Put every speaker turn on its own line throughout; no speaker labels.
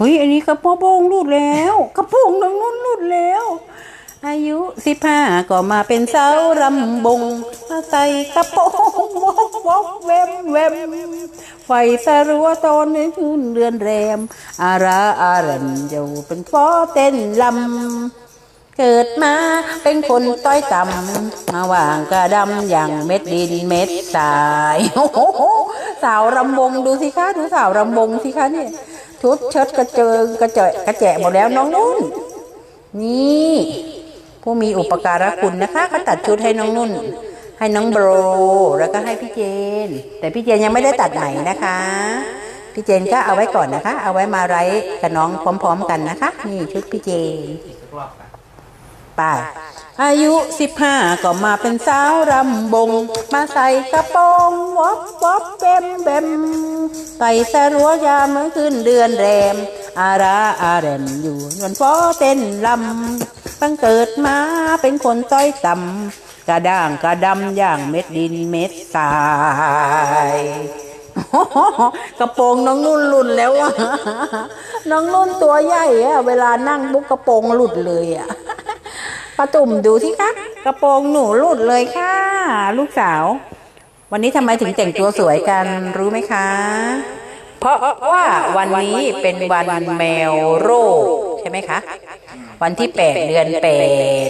เฮ้ยอันนี้กระโปรงหลุดแล้วกระโปรงน้องนุ่นหลุดแล้ว อายุสิบห้าก็มาเป็นสาวรำบงใส่กระโปรงวอกวอกแวมแวมไฟสรัวตอนในคืนเดือนแรม อาราอารันอยู่เป็นฟอเต้นลำเกิดมาเป็นคนต้อยต่ำมาว่างกระดำอย่างเม็ดดินเม็ดทราย สาวรำวงดูสิคะดูสาวรำวงสิคะเนี่ย ชุดเชิดกระเจิงกระเจกระแจหมดแล้วน้องนุ่น นี่ ผู้มีอุปการะคุณนะคะเขาตัดชุดให้น้องนุ่น ให้น้องโบรแล้วก็ให้พี่เจน แต่พี่เจนยังไม่ได้ตัดไหนนะคะ พี่เจนก็เอาไว้ก่อนนะคะ เอาไว้มาไร้กับน้องพร้อม ๆ กันนะคะ นี่ชุดพี่เจนป่า อายุสิบห้าก็มาเป็นสาวรำบง มาใส่กระโปรงวอบวอบเบมเบมใส่สรัวยามเมื่อคืนเดือนแรม อาราอาเรนอยู่นวลฟอเต้นลำตั้งเกิดมาเป็นคนต้อยต่ำกระด้างกระดำอย่างเม็ดดินเม็ดทรายกระโปรงน้องนุ่นหลุดแล้วอะน้องนุ่นตัวใหญ่อะเวลานั่งปุ๊บกระโปรงหลุดเลยอะ ป้าตุ่มดูที่คะกระโปรงหนูหลุดเลยค่ะ ลูกสาว วันนี้ทำไมถึงแต่งตัวสวยกันรู้ไหมคะ เพราะว่าวันนี้เป็นวันแมวโรคใช่ไหมคะ วันที่แปดเดือนแปด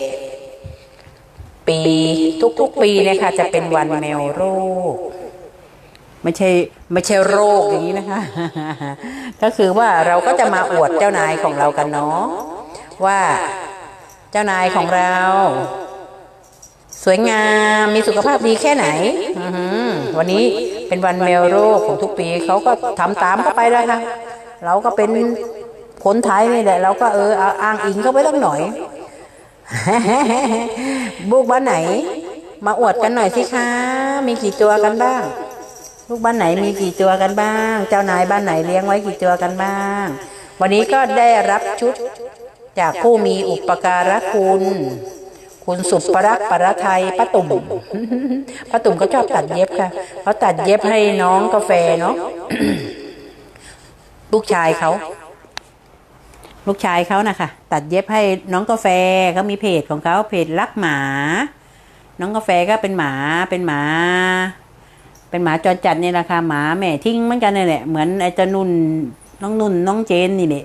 ปีทุกๆปีเนี่ยค่ะ จะเป็นวันแมวโรคไม่ใช่ไม่ใช่โรคอย่างนี้นะคะ ก็คือว่าเราก็จะมาอวดเจ้านายของเรากันเนาะว่า เจ้านายของเรา สวยงามมีสุขภาพดีแค่ไหนวันนี้เป็นวันแมวโรคของทุกปีเขาก็ทำตามเข้าไปแล้วค่ะ เราก็เป็นคนไทยนี่แหละ เราก็เอออาอ้างอิงเข้าไปตั้งหน่อยบุกบ้านไหน มาอวดกันหน่อยสิคะมีกี่ตัวกันบ้าง ลูกบ้านไหนมีกี่ตัวกันบ้าง เจ้านายบ้านไหนเลี้ยงไว้กี่ตัวกันบ้าง วันนี้ก็ได้รับชุด จากผู้มีอุปการะคุณ คุณสุปรักษ์ปรไทยป้าตุ่มป้าตุ่มก็ชอบตัดเย็บค่ะเขาตัดเย็บให้น้องกาแฟเนาะลูกชายเขาลูกชายเขานะคะตัดเย็บให้น้องกาแฟเขามีเพจของเขาเพจรักหมา น้องกาแฟก็เป็นหมาเป็นหมา เป็นหมาจรจัดนี่แหละค่ะหมาแม่ทิ้งเหมือนกันนี่แหละเหมือนไอ้เจานุ่นน้องนุ่นน้องเจนนี่แหละ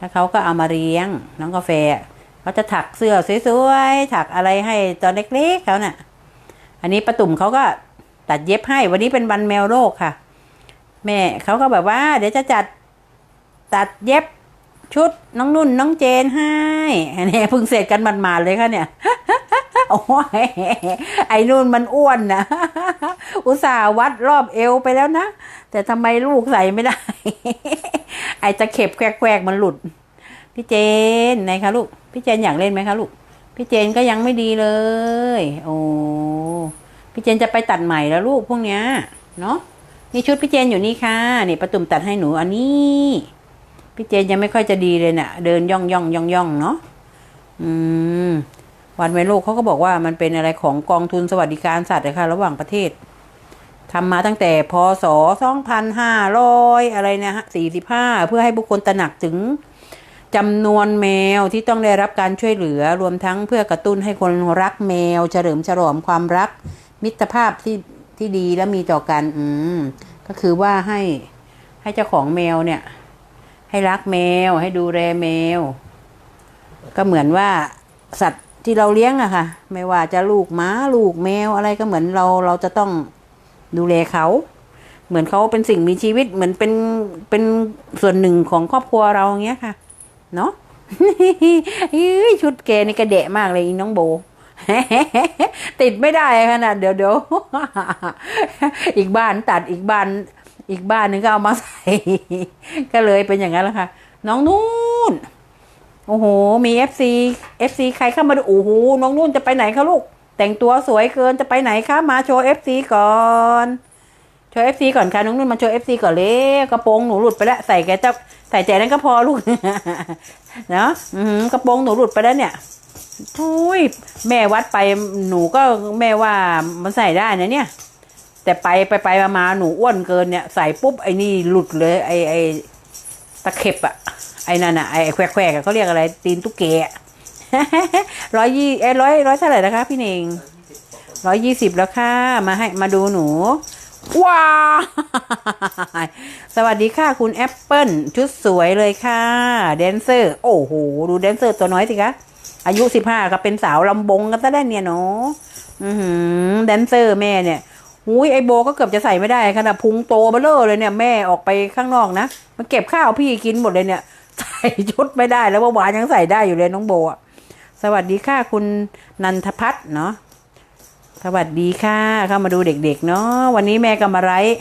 แล้วเขาก็เอามาเลี้ยง น้องกาแฟเขาจะถักเสื้อสวยๆถักอะไรให้ตอนเล็กๆเขาเน่ะ อันนี้ประตุ่มเขาก็ตัดเย็บให้ วันนี้เป็นวันแมวโลกค่ะ แม่เขาก็แบบว่า เดี๋ยวจะจัดตัดเย็บชุดน้องนุ่นน้องเจนให้อันนี้เพิ่งเสร็จกันมาๆเลยค่ะเนี่ยโอ้ยไอ้นู่นมันอ้วนนะอุตส่าห์วัดรอบเอวไปแล้วนะ แต่ทำไมลูกใส่ไม่ได้ ไอ้ตะเข็บแควกๆมันหลุด พี่เจนไหนคะลูก พี่เจนอยากเล่นไหมคะลูก พี่เจนก็ยังไม่ดีเลย โอ้ พี่เจนจะไปตัดใหม่แล้วลูกพวกเนี้ย เนาะนี่ชุดพี่เจนอยู่นี่ค่ะนี่ประตุ่มตัดให้หนูอันนี้ พี่เจนยังไม่ค่อยจะดีเลยเนะ่ะ เดินย่องย่องย่องย่องเนาะ อืมวันไวโลกเขาก็บอกว่ามันเป็นอะไรของกองทุนสวัสดิการสัตว์นะคะระหว่างประเทศ ทำมาตั้งแต่พศ 2500 อะไรนะฮะ45 เพื่อให้บุคคลตระหนักถึงจำนวนแมวที่ต้องได้รับการช่วยเหลือรวมทั้งเพื่อกระตุ้นให้คนรักแมว เฉลิมฉลองความรัก มิตรภาพที่ที่ดีและมีต่อกัน อืม ก็คือว่าให้ให้เจ้าของแมวเนี่ย ให้รักแมว ให้ดูแลแมว ก็เหมือนว่าสัตว์ที่เราเลี้ยงอะค่ะ ไม่ว่าจะลูกหมาลูกแมวอะไรก็เหมือนเราเราจะต้อง ดูแลเขา เหมือนเขาเป็นสิ่งมีชีวิตเหมือนเป็นเป็นส่วนหนึ่งของครอบครัวเราอย่างเงี้ยค่ะ เนาะเฮ้ชุดแกนี่กระเดะมากเลยน้องโบติดไม่ได้ขนาดเดี๋ยวเดี๋ยวอีกบ้านตัดอีกบ้าน อีกบ้านนึงก็เอามาใส่ ก็เลยเป็นอย่างนั้นแหละค่ะ น้องนู่น โอ้โห มีเอฟซีเอฟซีใครเข้ามาดูโอ้โหน้องนุ่นจะไปไหนคะลูก แต่งตัวสวยเกินจะไปไหนคะมาโชว์เอฟซีก่อนโชว์เอฟซีก่อนค่ะน้องนุ่นมาโชว์เอฟซีก่อนเลยกระโปรงหนูหลุดไปแล้วใส่แกจ้าใส่แจนั้นก็พอลูกเนาะกระโปรงหนูหลุดไปแล้วเนี่ยทุยแม่วัดไปหนูก็แม่ว่ามันใส่ได้นะเนี่ย แต่ไปไปไปมาหนูอ้วนเกินเนี่ย ใส่ปุ๊บไอ้นี่หลุดเลย ไอ้ไอ้ตะเข็บอะไอ้นั่นอะไอ้แควกแควกๆอะเขาเรียกอะไรตีนตุ๊กแก ร้อยยี่เอ้ร้อยร้อยเท่าไหร่นะคะ พี่เน่งร้อยยี่สิบแล้วค่ะ มาให้มาดูหนู ว้าสวัสดีค่ะคุณแอปเปิลชุดสวยเลยค่ะแดนเซอร์ โอ้โห ดูแดนเซอร์ตัวน้อยสิคะอายุสิบห้าก็เป็นสาวลำบงกันซะได้เนี่ยเนาะอือหือแดนเซอร์แม่เนี่ยหุยไอโบก็เกือบจะใส่ไม่ได้ขนาดพุงโตเบ้อเลอเลยเนี่ยแม่ออกไปข้างนอกนะมันเก็บข้าวพี่กินหมดเลยเนี่ย ใส่ชุดไม่ได้แล้วว่าหวานยังใส่ได้อยู่เลยน้องโบอะ สวัสดีค่ะคุณนันทพัฒน์เนาะสวัสดีค่ะเข้ามาดูเด็กๆเนาะวันนี้แม่ก็มาไลฟ์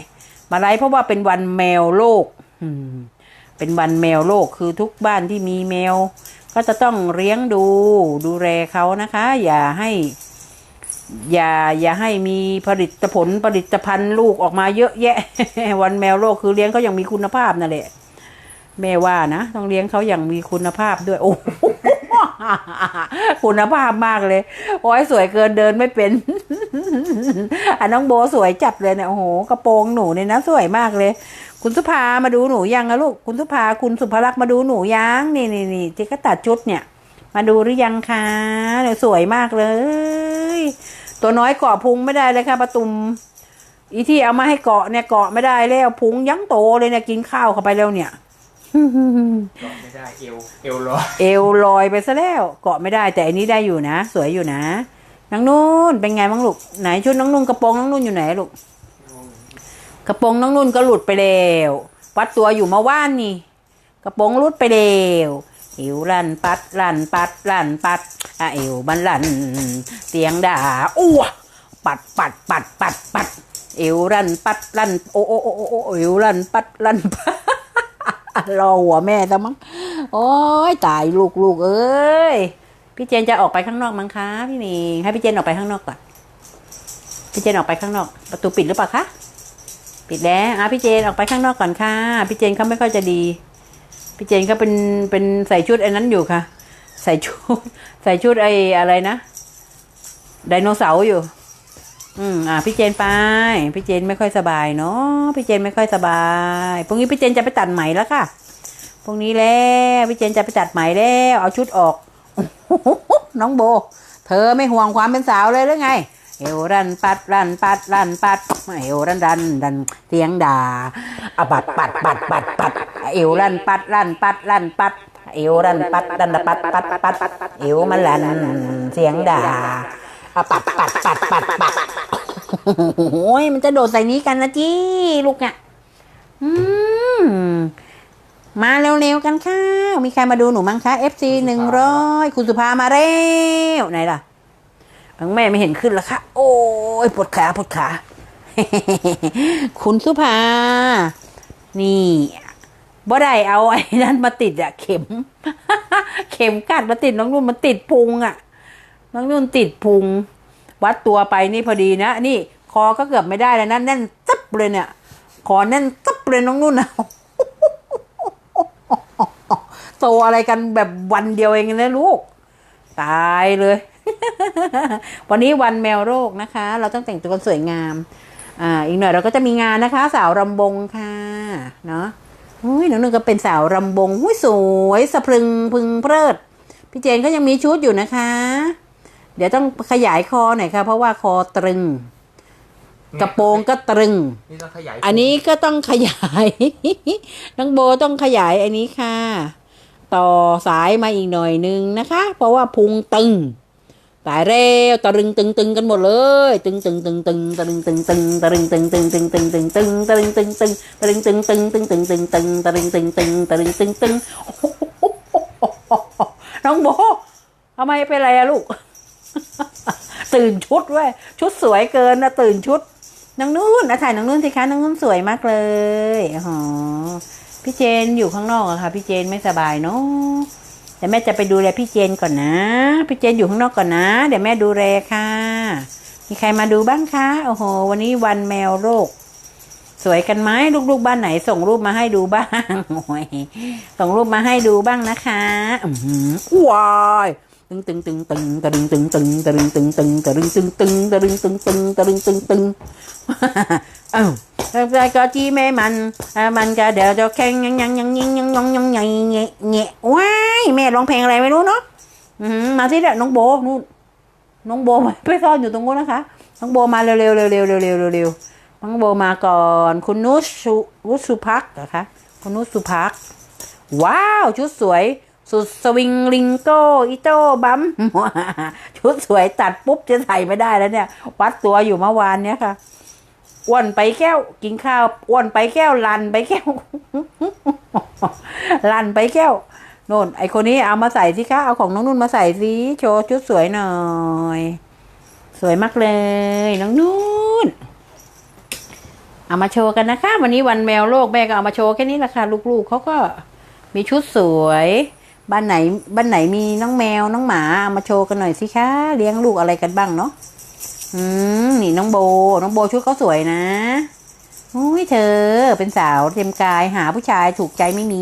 มาไลฟ์เพราะว่าเป็นวันแมวโลกอืมเป็นวันแมวโลกคือทุกบ้านที่มีแมว ก็จะต้องเลี้ยงดูดูแลเขานะคะ อย่าให้ อย่าอย่าให้มีผลิตผลผลิตภัณฑ์ลูกออกมาเยอะแยะ วันแมวโลกคือเลี้ยงเขาอย่างมีคุณภาพนั่นแหละแม่ว่านะต้องเลี้ยงเขาอย่างมีคุณภาพด้วย โอ้โห คุณภาพมากเลย โอ้ยสวยเกินเดินไม่เป็นอันน้องโบสวยจัดเลยเนี่ยโอ้โหกระโปรงหนูเนี่ยนะสวยมากเลย คุณสุภามาดูหนูยังนะลูกคุณสุภาคุณสุภลักษ์มาดูหนูยังนี่นี่นี่ที่ก็ตัดชุดเนี่ย มาดูหรือยังคะเนี่ยสวยมากเลย ตัวน้อยเกาะพุงไม่ได้เลยค่ะประตุมอีที่เอามาให้เกาะเนี่ยเกาะไม่ได้แล้วพุงยังโตเลยเนี่ยกินข้าวเข้าไปแล้วเนี่ย
เกาะไม่ได้เอวเอวลอย
เอวลอยไปซะแล้ว เกาะไม่ได้แต่อันนี้ได้อยู่นะ สวยอยู่นะน้องนุ่นเป็นไงบ้างลูกไหนชุดน้องนุ่นกระโปรงน้องนุ่นอยู่ไหนลูกกระโปรงน้องนุ่นก็หลุดไปแล้ววัดตัวอยู่มาว่านนี่ กระโปรงหลุดไปแล้วเอวลั่นปัดลั่นปัดลั่นปัดอะเอวมันลั่นเสียงด่าอ้วปัดปัดปัดปัดปัดเอวลั่นปัดลั่นโอ้โอ้โอ้โอเอวลั่นปัดลั่นปัด รอหัวแม่ซะมั้งโอ้ยตายลูกลูกเอ้ยพี่เจนจะออกไปข้างนอกมั้งคะพี่หมีให้พี่เจนออกไปข้างนอกก่อนพี่เจนออกไปข้างนอก ประตูปิดหรือเปล่าคะปิดแล้วอะพี่เจนออกไปข้างนอกก่อนค่ะพี่เจนเขาไม่ค่อยจะดีพี่เจนเขาเป็นเป็นใส่ชุดไอ้นั้นอยู่ค่ะ ใส่ชุด ใส่ชุดไอ้อะไรนะไดโนเสาร์อยู่ อืมอะพี่เจนไป พี่เจนไม่ค่อยสบายเนาะพี่เจนไม่ค่อยสบายพรุ่งนี้พี่เจนจะไปตัดไหมแล้วค่ะพรุ่งนี้แล้วพี่เจนจะไปตัดไหมแล้วเอาชุดออก น้องโบ เธอไม่ห่วงความเป็นสาวเลยหรือไงเอวรันปัดรันปัดรันปัดเอวรันรันรันเสียงด่าอะปัดปัดปัดปัดปัดเอวรันปัดรันปัดรันปัดเอวรันปัดรันปัดปัดปัดเอวมันรันเสียงด่าอะปัดปัดปัดปัดปัด โอ้ยมันจะโดดใส่นี้กันนะจี้ลูกอะ อืม มาเร็วๆกันค่ะ มีใครมาดูหนูมั้งคะ FC หนึ่งร้อยคุณสุภามาเร็ว ไหนล่ะอังแม่ไม่เห็นขึ้นล้วค่ะโอ้ยปวดขาปวดขา คุณสุภา นี่บ่ได้เอาไอ้นั้นมาติดอะเข็ม เข็มกัดมาติดน้องนุ่นมันติดพุงอะน้องนุ่นติดพุง วัดตัวไปนี่พอดีนะ นี่คอก็เกือบไม่ได้แล้วนะแน่นจับเลยเนี่ยคอแน่นจับเลยน้องนุ่นนะโตอะไรกันแบบวันเดียวเองนะลูก ตายเลย วันนี้วันแมวโรคนะคะ เราต้องแต่งตัวกันสวยงาม อ่าอีกหน่อยเราก็จะมีงานนะคะ สาวรำบงค่ะเนาะอุ้ยน้องนึงก็เป็นสาวรำบงอุ้ยสวยสะพรึงพึงเพลิด พี่เจนก็ยังมีชุดอยู่นะคะ เดี๋ยวต้องขยายคอหน่อยค่ะ เพราะว่าคอตรึง กระโปรงก็ตรึง
นี่ต้องขยาย
อันนี้ก็ต้องขยาย น้องโบต้องขยายอันนี้ค่ะ ต่อสายมาอีกหน่อยนึงนะคะ เพราะว่าพุงตึงตายแล้วตะรึงตึงตึงกันหมดเลยตึงตึงตึงตึงตะรึงตึงตึงตะรึงตึงตึงตึงตึงตึงตึงตะรึงตึงตึงตะรึงตึงตึงตึงตึงตึงตึงตะรึงตึงตึงตะรึงตึงตึงน้องโบทำไมเป็นไรอะลูก ตื่นชุดเว้ยชุดสวยเกินนะตื่นชุดน้องนุ่นนะถ่ายน้องนุ่นสิคะน้องนุ่นสวยมากเลยอ๋อพี่เจนอยู่ข้างนอกอะค่ะ พี่เจนไม่สบายเนาะเดี๋ยวแม่จะไปดูแลพี่เจนก่อนนะ พี่เจนอยู่ข้างนอกก่อนนะ เดี๋ยวแม่ดูแลค่ะ มีใครมาดูบ้างคะโอ้โห วันนี้วันแมวโรค สวยกันไหมลูกๆบ้านไหน ส่งรูปมาให้ดูบ้างโอ้ยส่งรูปมาให้ดูบ้างนะคะอือหือว้าย ตึงตึงตึงตึงตะลึงตึงตึงตะลึงตึงตึงตะลึงตึงตึงตะลึงตึงตึงตะลึงตึงตึงเอ้าแล้วใจก็จีแม่มันมันก็เดี๋ยวจะแข่งยังยังยังยังยังยังยังยังเงี้ยเงี้ยว้ายแม่ร้องเพลงอะไรไม่รู้เนาะมมาสิเดี๋ยน้องโบนู่นน้องโบไปซ่อนอยู่ตรงนู้นนะคะ น้องโบมาเร็วๆเร็วเร็วเร็วเร็วเร็วน้องโบมาก่อน คุณนุชสุนุชสุพักเหรอคะคุณนุชสุพัก ว้าวชุดสวย สุดสวิงลิงโก้อิโต้บัมชุดสวยตัดปุ๊บจะใส่ไม่ได้แล้วเนี่ย วัดตัวอยู่เมื่อวานเนี่ยค่ะอ้วนไปแก้ว กินข้าวอ้วนไปแก้วลันไปแก้วลันไปแก้วโน่นไอคนนี้เอามาใส่สิคะเอาของน้องนุ่นมาใส่สิโชว์ชุดสวยหน่อย สวยมากเลยน้องนุ่นเอามาโชว์กันนะคะ วันนี้วันแมวโลกแม่ก็เอามาโชว์แค่นี้แหละค่ะลูกๆเขาก็มีชุดสวย บ้านไหนบ้านไหนมีน้องแมวน้องหมาเอามาโชว์กันหน่อยสิคะเลี้ยงลูกอะไรกันบ้างเนาะอืมนี่น้องโบ น้องโบชุดเขาสวยนะอุ้ยเธอ เป็นสาวเต็มกายหาผู้ชายถูกใจไม่มี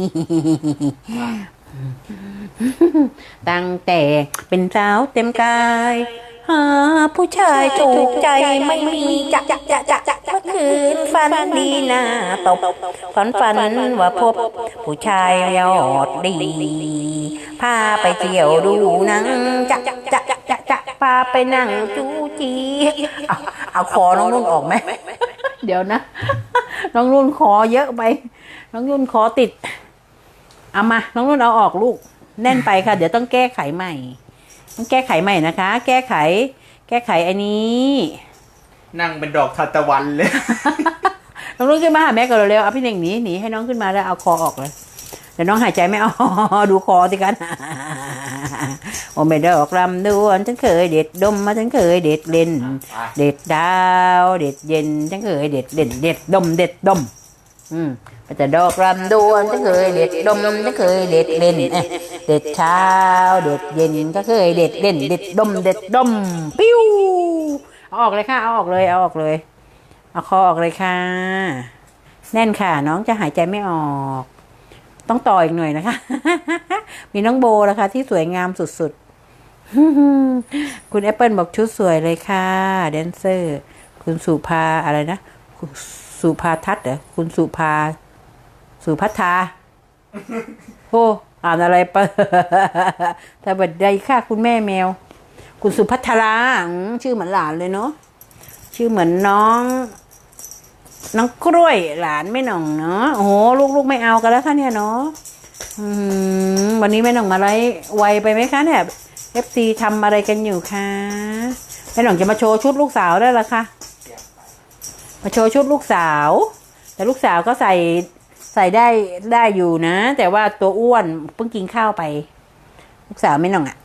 ตั้งแต่เป็นสาวเต็มกาย หาผู้ชายถูกใจไม่มีจะจะจะจะจะเมื่อคืนฝันดีหน้าตกฝันฝันว่าพบ ผู้ชายยอดดี พาไปเที่ยวดูหนังจะจะจะจะจะพาไปนั่งจูจีเอาเอาคอน้องนุ่นออกไหมเดี๋ยวนะ น้องนุ่นคอเยอะไป น้องนุ่นคอติด เอามา น้องนุ่นเอาออกลูก แน่นไปค่ะ เดี๋ยวต้องแก้ไขใหม่ ต้องแก้ไขใหม่นะคะ แก้ไข แก้ไขอันนี้
นั่งเป็นดอกทานตะวันเลย
น้องนุ่นขึ้นมาหาแม่ก่อนเร็วๆเอาพี่เน่งหนีหนีให้น้องขึ้นมาแล้วเอาคอออกเลยเดี๋ยวน้องหายใจไม่ออกดูคอสิกันโอเมดอกลำดวนฉันเคยเด็ดดมมาฉันเคยเด็ดเล่น เด็ดดาว เด็ดเย็นฉันเคยเด็ดเด่นเด็ดดมเด็ดดม อืมแต่ดอกลำดวนฉันเคยเด็ดดมฉันเคยเด็ดเล่น เด็ดเช้า เด็ดเย็นก็เคยเด็ดเล่นเด็ดดมเด็ดดมปิ้วเอาออกเลยค่ะเอาออกเลยเอาออกเลยเอาคอออกเลยค่ะ แน่นค่ะ น้องจะหายใจไม่ออก ต้องต่ออีกหน่อยนะคะ มีน้องโบนะคะ ที่สวยงามสุดๆ คุณแอปเปิลบอกชุดสวยเลยค่ะแดนเซอร์ คุณสุภาอะไรนะคุณสุภาทัศน์เหรอคุณสุภาสุพัฒาโอ้ อ่านอะไรปะแต่บัดใดค่ะคุณแม่แมว คุณสุพัทราชื่อเหมือนหลานเลยเนาะชื่อเหมือนน้อง น้องกล้วยหลานแม่หน่องเนาะโอ้โหลูกๆไม่เอากันแล้วค่ะเนี่ยเนาะวันนี้แม่หน่องมาไลฟ์ไวไปไหมคะเนี่ยเอฟซีทำอะไรกันอยู่คะแม่หน่องจะมาโชว์ชุดลูกสาวได้ละคะมาโชว์ชุดลูกสาว แต่ลูกสาวก็ใส่ ใส่ได้ได้อยู่นะ แต่ว่าตัวอ้วนเพิ่งกินข้าวไป ลูกสาวไม่น่องอะ่ะ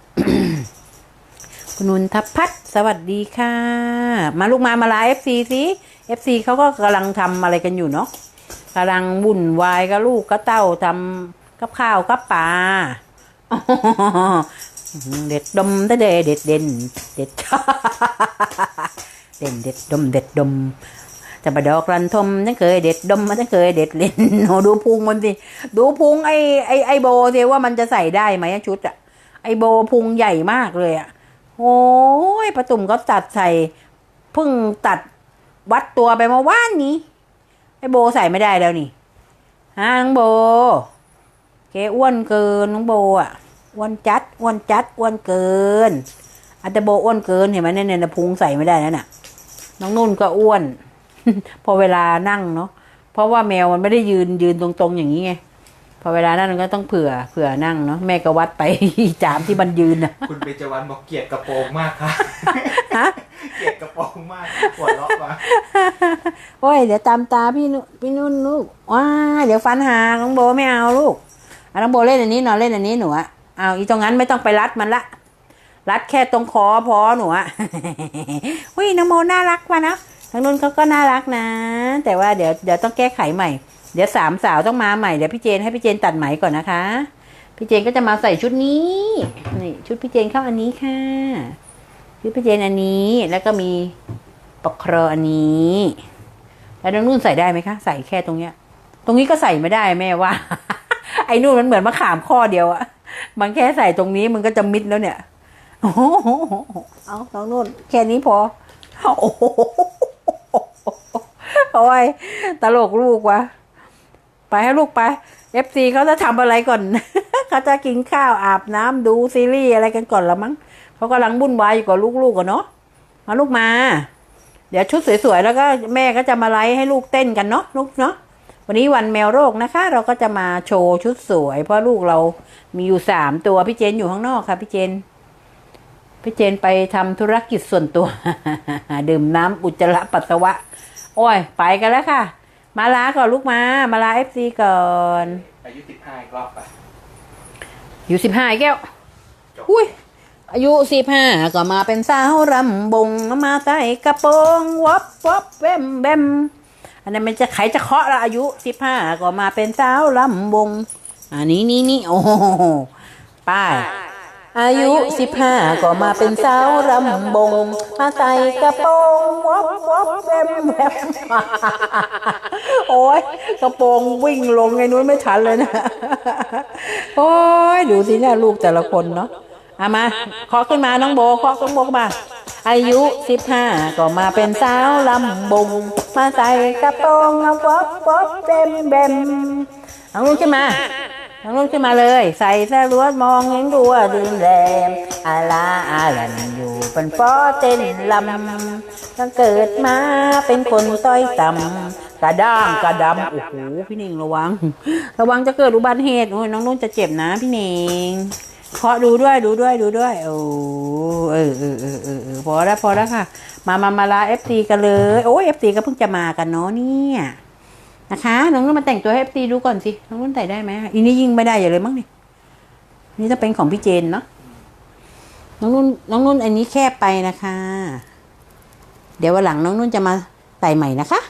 คุณนุนทพัฒสวัสดีค่ะ มาลูกมามาลฟ์เอฟซีสิเอฟซีเขาก็กำลังทำอะไรกันอยู่เนาะกำลังวุ่นวายกับลูกกับเต้าทำกับข้าวกับปลาเด็ดดมเด็ดเด็ดเด่นเด็ดเด่นเด็ดดมเด็ดดม จะมาดอกรันทมฉันเคยเด็ดดมมันฉันเคยเด็ดเล่นโอ้ดูพุงมันสิดูพุงไอ้ไอ้ไอ้โบสิว่ามันจะใส่ได้ไหมชุดอะไอ้โบพุงใหญ่มากเลยอะโอ้ยประตุ่มก็ตัดใส่เพิ่งตัดวัดตัวไปเมาว่านนี้ ไอ้โบใส่ไม่ได้แล้วนี่ฮะน้องโบแกอ้วนเกินน้องโบอะอ้วนจัดอ้วนจัดอ้วนเกินอันแต่โบอ้วนเกินเห็นไหมเนี่ยเนี่ยพุงใส่ไม่ได้นั่นน่ะ น้องนุ่นก็อ้วน พอเวลานั่งเนาะเพราะว่าแมวมันไม่ได้ยืนยืนตรงๆ อย่างนี้ไงพอเวลานั่นมันก็ต้องเผื่อเผื่อนั่งเนาะแม่ก็วัดไปจามที่มันยืนนะ
คุณเบญจวรรณบอกเกลียดกระโปรงมากค่ะ
ฮะ
เกลียดกระโปรงมากหัวเราะมา
โอ้ยเดี๋ยวตามตาพี่นุพี่นุ่นลูกว้าเดี๋ยวฟันหาน้องโบไม่เอาลูกอะน้องโบเล่นอันนี้หนอนเล่นอันนี้หนูอะเอาอีตรงนั้นไม่ต้องไปรัดมันละรัดแค่ตรงคอพอหนูอะอุ้ยน้องโมน่ารักว่ะนะ ทางนู้นเขาก็น่ารักนะ แต่ว่าเดี๋ยวเดี๋ยวต้องแก้ไขใหม่ เดี๋ยวสามสาวต้องมาใหม่ เดี๋ยวพี่เจนให้พี่เจนตัดไหมก่อนนะคะ พี่เจนก็จะมาใส่ชุดนี้ นี่ชุดพี่เจนเข้าอันนี้ค่ะ ชุดพี่เจนอันนี้ แล้วก็มีปกครออันนี้ แล้วน้องนุ่นใส่ได้ไหมคะ ใส่แค่ตรงเนี้ย ตรงนี้ก็ใส่ไม่ได้แม่ว่า ไอ้นู่นมันเหมือนมะขามข้อเดียวอะมันแค่ใส่ตรงนี้มันก็จะมิดแล้วเนี่ย โอ้โหเอาน้องนุ่นแค่นี้พอโอ้ โอ้ยตลกลูกวะไปให้ลูกไปเอฟซีเขาจะทำอะไรก่อนเขาจะกินข้าวอาบน้ำดูซีรีส์อะไรกันก่อนละมั้งเขากำลังวุ่นวายอยู่กับลูกๆกันเนาะมาลูกมา เดี๋ยวชุดสวยๆแล้วก็แม่ก็จะมาไลฟ์ให้ลูกเต้นกันเนาะลูกเนาะวันนี้วันแมวโรคนะคะ เราก็จะมาโชว์ชุดสวย เพราะลูกเรามีอยู่สามตัวพี่เจนอยู่ข้างนอกค่ะพี่เจนพี่เจนไปทำธุรกิจส่วนตัว ดื่มน้ำอุจจาระปัสสาวะ โอ้ย ไปกันแล้วค่ะ มาลาก่อนลูกมา มาลาเอฟซีก่อน
อายุสิบห้าอีกรอบไป
อยู่สิบห้าแก้ว อุ้ย อายุสิบห้าก็มาเป็นสาวรำบง มาใส่กระโปรงวับวับแบมแบมอันนั้นมันจะไขจะเคาะละอายุสิบห้าก็มาเป็นสาวรำบงอันนี้นี่นี่โอ้โหป้าย อายุสิบห้าก็มาเป็นสาวรำบง มาใส่กระโปรงวับวับแวมแวมโอ้ยกระโปรงวิ่งลงไอ้นู้นไม่ทันเลยนะ โอ้ยดูสิเนี่ยลูกแต่ละคนเนาะเอามาเคาะขึ้นมาน้องโบเคาะน้องโบมา อายุสิบห้าก็มาเป็นสาวลำบง มาใส่กระโปรงวับวับแวมแวมน้องลูกขึ้นมา น้งนุ่นขึ้นมาเลย ใส่สื้อลวดมองเห็นดัวดื่มแรมอาลาอาลันอยู่เป็นฟอเต้นลำตั้งเกิดมาเป็นคนต้อยต่ำกระด้างกระดำโอ้โหพี่เน่งระวัง ระวังจะเกิดอุบัติเหตุโอ้ยน้องนุ่นจะเจ็บนะพี่เน่งเคาะดูด้วยดูด้วยดูด้วย โอ้เออเออเออเออพอแล้วพอแล้วค่ะ มามามาลาเอฟซีกันเลย โอ้ยเอฟซีก็เพิ่งจะมากันเนาะเนี่ย นะคะ น้องนุ่นมาแต่งตัวให้เอฟซีดูก่อนสิ น้องนุ่นใส่ได้ไหมอีนี่ยิงไม่ได้อย่าเลยมั้งนี่นี่จะเป็นของพี่เจนเนาะ น้องนุ่น น้องนุ่นอันนี้แคบไปนะคะ เดี๋ยววันหลังน้องนุ่นจะมาใส่ใหม่นะคะ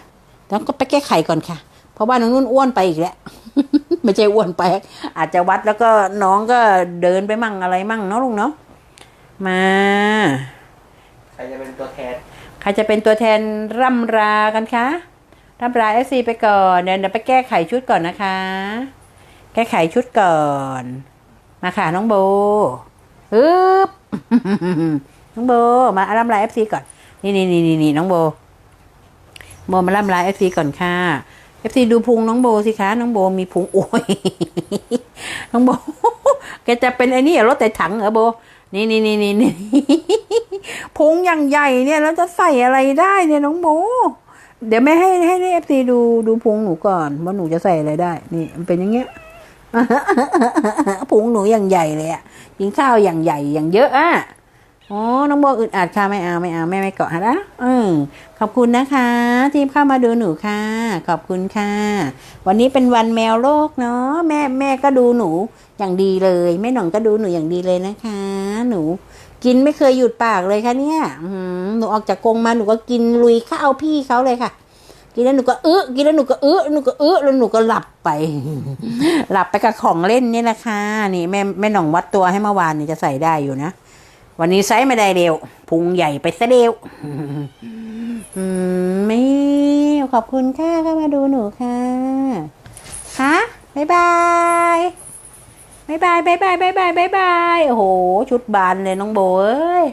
ต้องก็ไปแก้ไขก่อนค่ะ เพราะว่าน้องนุ่นอ้วนไปอีกแล้ว ไม่ใช่อ้วนไป อาจจะวัดแล้วก็น้องก็เดินไปมั่งอะไรมั่งเนาะลุงเนาะ มา
ใครจะเป็นตัวแทน
ใครจะเป็นตัวแทนร่ำรากันคะ ร่ำราเอฟซีไปก่อนเดี๋ยวเดี๋ยวไปแก้ไขชุดก่อนนะคะ แก้ไขชุดก่อน มาค่ะน้องโบฮึบน้องโบมาร่ำลาเอฟซีก่อน นี่นี่นี่นี่นี่น้องโบ โบมาร่ำลาเอฟซีก่อนค่ะเอฟซีดูพุงน้องโบสิคะน้องโบมีพุงโอ้ยน้องโบแกจะเป็นไอ้นี่เหรอรถแต่ถังเหรอโบนี่นี่นี่นี่นี่พุงอย่างใหญ่เนี่ยแล้วจะใส่อะไรได้เนี่ยน้องโบ เดี๋ยวแม่ให้ให้เอฟซีดูดูพุงหนูก่อนว่าหนูจะใส่อะไรได้ นี่มันเป็นอย่างเงี้ยพุงหนูอย่างใหญ่เลยอะกินข้าวอย่างใหญ่อย่างเยอะอะอ๋อน้องโบอึดอัดค่ะไม่เอาไม่เอาแม่ไม่เกาะนะเออขอบคุณนะคะ ที่เข้ามาดูหนูค่ะ ขอบคุณค่ะ วันนี้เป็นวันแมวโลกเนาะแม่แม่ก็ดูหนูอย่างดีเลย แม่หน่องก็ดูหนูอย่างดีเลยนะคะ หนู กินไม่เคยหยุดปากเลยค่ะเนี่ยหนูออกจากกรงมาหนูก็กินลุยข้าวพี่เขาเลยค่ะ กินแล้วหนูก็เออกินแล้วหนูก็เออหนูก็เออแล้วหนูก็หลับไป หลับไปกับของเล่นนี่แหละค่ะนี่แม่แม่หน่องวัดตัวให้เมื่อวานนี่จะใส่ได้อยู่นะวันนี้ไซส์ไม่ได้เร็วพุงใหญ่ไปซะเร็วอืมไม่ขอบคุณค่ะเข้ามาดูหนูค่ะค่ะบ๊ายบาย บายบายบายบายบายบายบายโอ้โห ชุดบานเลยน้องโบเอ้ย